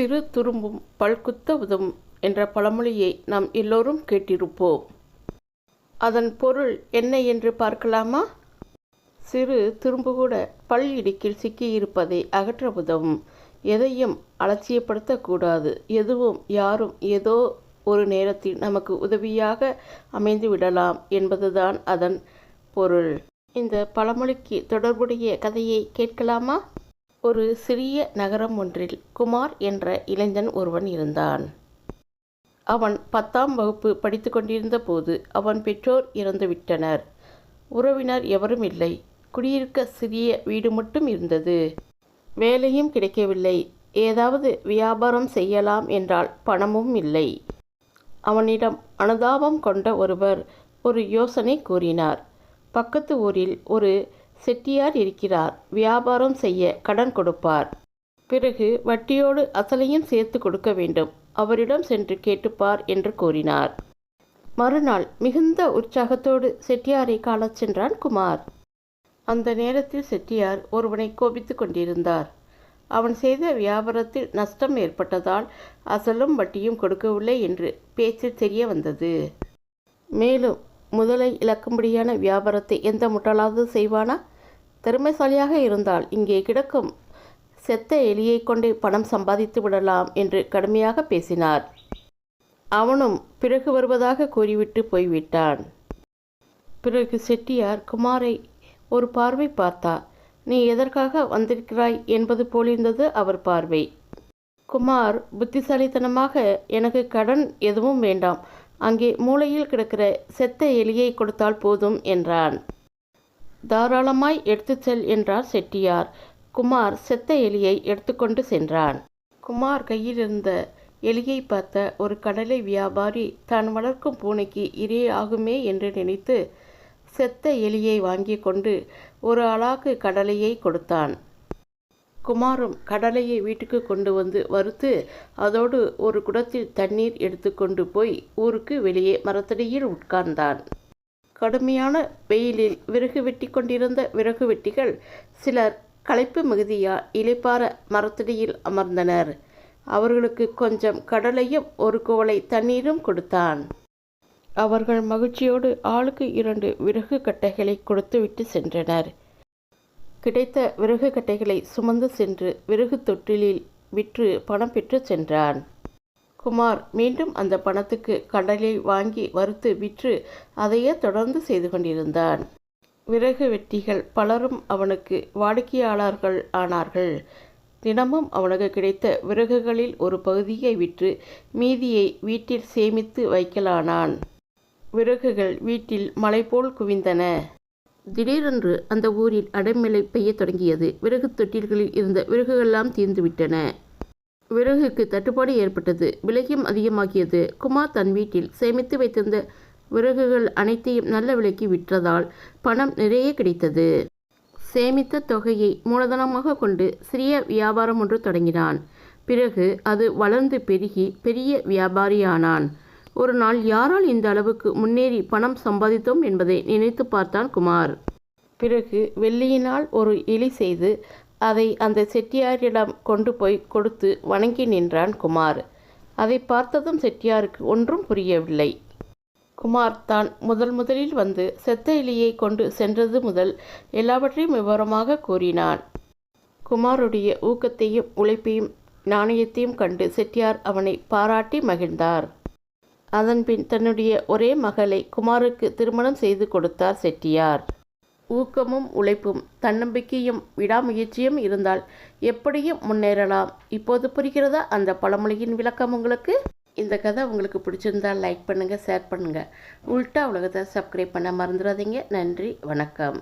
சிறு துரும்பும் பல்குத்த உதவும் என்ற பழமொழியை நாம் எல்லோரும் கேட்டிருப்போம். அதன் பொருள் என்ன என்று பார்க்கலாமா? சிறு துரும்பு கூட பல் இடுக்கில் சிக்கியிருப்பதை அகற்ற உதவும். எதையும் அலட்சியப்படுத்தக்கூடாது. எதுவும் யாரும் ஏதோ ஒரு நேரத்தில் நமக்கு உதவியாக அமைந்து விடலாம் என்பதுதான் அதன் பொருள். இந்த பழமொழிக்கு தொடர்புடைய கதையை கேட்கலாமா? ஒரு சிறிய நகரம் ஒன்றில் குமார் என்ற இளைஞன் ஒருவன் இருந்தான். அவன் பத்தாம் வகுப்பு படித்து கொண்டிருந்த போது அவன் பெற்றோர் இறந்துவிட்டனர் உறவினர் எவரும் இல்லை. குடியிருக்க சிறிய வீடு மட்டும் இருந்தது. வேலையும் கிடைக்கவில்லை. ஏதாவது வியாபாரம் செய்யலாம் என்றால் பணமும் இல்லை. அவனிடம் அனுதாபம் கொண்ட ஒருவர் ஒரு யோசனை கூறினார். பக்கத்து ஊரில் ஒரு செட்டியார் இருக்கிறார். வியாபாரம் செய்ய கடன் கொடுப்பார். பிறகு வட்டியோடு அசலையும் சேர்த்து கொடுக்க வேண்டும். அவரிடம் சென்று கேட்டுப்பார் என்று கூறினார். மறுநாள் மிகுந்த உற்சாகத்தோடு செட்டியாரை காணச் சென்றான் குமார். அந்த நேரத்தில் செட்டியார் ஒருவனை கோபித்துக் கொண்டிருந்தார். அவன் செய்த வியாபாரத்தில் நஷ்டம் ஏற்பட்டதால் அசலும் வட்டியும் கொடுக்கவில்லை என்று பேச்சில் தெரிய வந்தது. மேலும் முதலை இழக்கும்படியான வியாபாரத்தை எந்த முட்டாளாவது செய்வானா? திறமைசாலியாக இருந்தால் இங்கே கிடக்கும் செத்த எலியை கொண்டே பணம் சம்பாதித்து விடலாம் என்று கடுமையாக பேசினார். அவனும் பிறகு வருவதாக கூறிவிட்டு போய்விட்டான். பிறகு செட்டியார் குமாரை ஒரு பார்வை பார்த்தார் நீ எதற்காக வந்திருக்கிறாய் என்பது போலிருந்தது அவர் பார்வை. குமார் புத்திசாலித்தனமாக எனக்கு கடன் எதுவும் வேண்டாம். அங்கே மூளையில் கிடக்கிற செத்த எலியை கொடுத்தால் போதும் என்றான். தாராளமாய் எடுத்து செல் என்றார் செட்டியார். குமார் செத்த எலியை எடுத்துக்கொண்டு சென்றான். குமார் கையில் இருந்த எலியை பார்த்த ஒரு கடலை வியாபாரி தான் வளர்க்கும் பூனைக்கு இரே ஆகுமே என்று நினைத்து செத்த எலியை வாங்கி கொண்டு ஒரு அலாக்கு கடலையை கொடுத்தான். குமாரும் கடலையை வீட்டுக்கு கொண்டு வந்து வறுத்து அதோடு ஒரு குடத்தில் தண்ணீர் எடுத்துக்கொண்டு போய் ஊருக்கு வெளியே மரத்தடியில் உட்கார்ந்தான். கடுமையான வெயிலில் விறகு வெட்டி கொண்டிருந்த விறகு வெட்டிகள் சிலர் களைப்பு மிகுதியா இலைப்பார மரத்தடியில் அமர்ந்தனர். அவர்களுக்கு கொஞ்சம் கடலையும் ஒரு குவளை தண்ணீரும் கொடுத்தான். அவர்கள் மகிழ்ச்சியோடு ஆளுக்கு இரண்டு விறகு கட்டைகளை கொடுத்துவிட்டு சென்றனர். கிடைத்த விறகு கட்டைகளை சுமந்து சென்று விறகு தொட்டிலில் விற்று பணம் பெற்று சென்றான். குமார் மீண்டும் அந்த பணத்துக்கு கடலை வாங்கி வறுத்து விற்று அதையே தொடர்ந்து செய்து கொண்டிருந்தான். விறகு வெட்டிகள் பலரும் அவனுக்கு வாடிக்கையாளர்கள் ஆனார்கள். தினமும் அவனுக்கு கிடைத்த விறகுகளில் ஒரு பகுதியை விற்று மீதியை வீட்டில் சேமித்து வைக்கலானான். விறகுகள் வீட்டில் மலை போல் குவிந்தன. திடீரென்று அந்த ஊரில் அடைமலை பெய்யத் தொடங்கியது. விறகு தொட்டில்களில் இருந்த விறகுகளெல்லாம் தீர்ந்துவிட்டன. விறகுக்கு தட்டுப்பாடு ஏற்பட்டது. விலையும் அதிகமாகியது. குமார் தன் வீட்டில் சேமித்து வைத்திருந்த விறகுகள் அனைத்தையும் நல்ல விலைக்கு விற்றதால் பணம் நிறைய கிடைத்தது. சேமித்த தொகையை மூலதனமாக கொண்டு சிறிய வியாபாரம் ஒன்று தொடங்கினான். பிறகு அது வளர்ந்து பெருகி பெரிய வியாபாரியானான். ஒரு நாள் யாரால் இந்த அளவுக்கு முன்னேறி பணம் சம்பாதித்தோம் என்பதை நினைத்து பார்த்தான் குமார். பிறகு வெள்ளியினால் ஒரு எலி செய்து அதை அந்த செட்டியாரிடம் கொண்டு போய் கொடுத்து வணங்கி நின்றான் குமார். அதை பார்த்ததும் செட்டியாருக்கு ஒன்றும் புரியவில்லை. குமார் தான் முதல் முதலில் வந்து செத்த எலியை கொண்டு சென்றது முதல் எல்லாவற்றையும் விவரமாக கூறினான். குமாருடைய ஊக்கத்தையும் உழைப்பையும் நாணயத்தையும் கண்டு செட்டியார் அவனை பாராட்டி மகிழ்ந்தார். அதன்பின் தன்னுடைய ஒரே மகளை குமாருக்கு திருமணம் செய்து கொடுத்தார் செட்டியார். ஊக்கமும் உழைப்பும் தன்னம்பிக்கையும் விடாமுயற்சியும் இருந்தால் எப்படியும் முன்னேறலாம். இப்போது புரிகிறதா? அந்த பழமொழியின் விளக்கம் உங்களுக்கு? இந்த கதை உங்களுக்கு பிடிச்சிருந்தால் லைக் பண்ணுங்கள் ஷேர் பண்ணுங்கள் உல்ட்டா உலகத்தை சப்ஸ்கிரைப் பண்ண மறந்துடாதீங்க. நன்றி வணக்கம்.